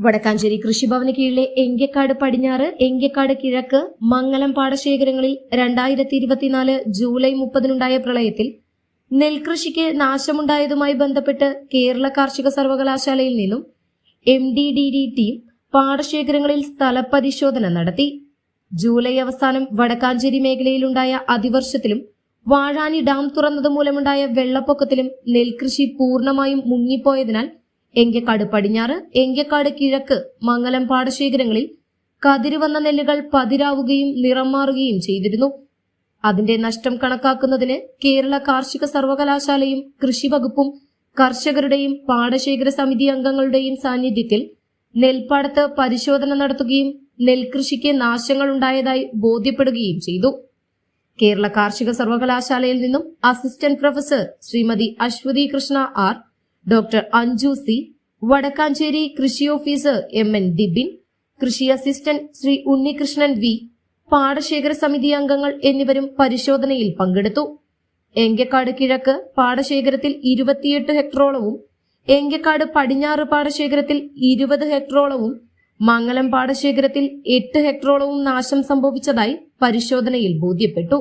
വടക്കാഞ്ചേരി കൃഷിഭവന് കീഴിലെ എങ്കക്കാട് പടിഞ്ഞാറ് എങ്കക്കാട് കിഴക്ക് മംഗലം പാടശേഖരങ്ങളിൽ രണ്ടായിരത്തി ഇരുപത്തിനാല് ജൂലൈ മുപ്പതിനുണ്ടായ പ്രളയത്തിൽ നെൽകൃഷിക്ക് നാശമുണ്ടായതുമായി ബന്ധപ്പെട്ട് കേരള കാർഷിക സർവകലാശാലയിൽ നിന്നും M D D D team പാടശേഖരങ്ങളിൽ സ്ഥലപരിശോധന നടത്തി. ജൂലൈ അവസാനം വടക്കാഞ്ചേരി മേഖലയിലുണ്ടായ അതിവർഷത്തിലും വാഴാനി ഡാം തുറന്നത് മൂലമുണ്ടായ വെള്ളപ്പൊക്കത്തിലും നെൽകൃഷി പൂർണമായും മുങ്ങിപ്പോയതിനാൽ എങ്കക്കാട് പടിഞ്ഞാറ് എങ്കക്കാട് കിഴക്ക് മംഗലം പാടശേഖരങ്ങളിൽ കതിരുവന്ന നെല്ലുകൾ പതിരാവുകയും നിറം മാറുകയും ചെയ്തിരുന്നു. അതിന്റെ നഷ്ടം കണക്കാക്കുന്നതിന് കേരള കാർഷിക സർവകലാശാലയും കൃഷി വകുപ്പും കർഷകരുടെയും പാടശേഖര സമിതി അംഗങ്ങളുടെയും സാന്നിധ്യത്തിൽ നെൽപ്പാടത്ത് പരിശോധന നടത്തുകയും നെൽകൃഷിക്ക് നാശങ്ങൾ ഉണ്ടായതായി ബോധ്യപ്പെടുകയും ചെയ്തു. കേരള കാർഷിക സർവകലാശാലയിൽ നിന്നും assistant professor Shrimati Aswathy Krishna R doctor Anju C Vadakkanchery കൃഷി ഓഫീസർ എം എൻ ദിബിൻ കൃഷി അസിസ്റ്റന്റ് ശ്രീ ഉണ്ണികൃഷ്ണൻ വി പാടശേഖര സമിതി അംഗങ്ങൾ എന്നിവരും പരിശോധനയിൽ പങ്കെടുത്തു. എങ്കക്കാട് കിഴക്ക് പാടശേഖരത്തിൽ ഇരുപത്തിയെട്ട് ഹെക്ടറോളവും എങ്കക്കാട് പടിഞ്ഞാറ് പാടശേഖരത്തിൽ ഇരുപത് ഹെക്ടറോളവും മംഗലം പാടശേഖരത്തിൽ എട്ട് ഹെക്ടറോളവും നാശം സംഭവിച്ചതായി പരിശോധനയിൽ ബോധ്യപ്പെട്ടു.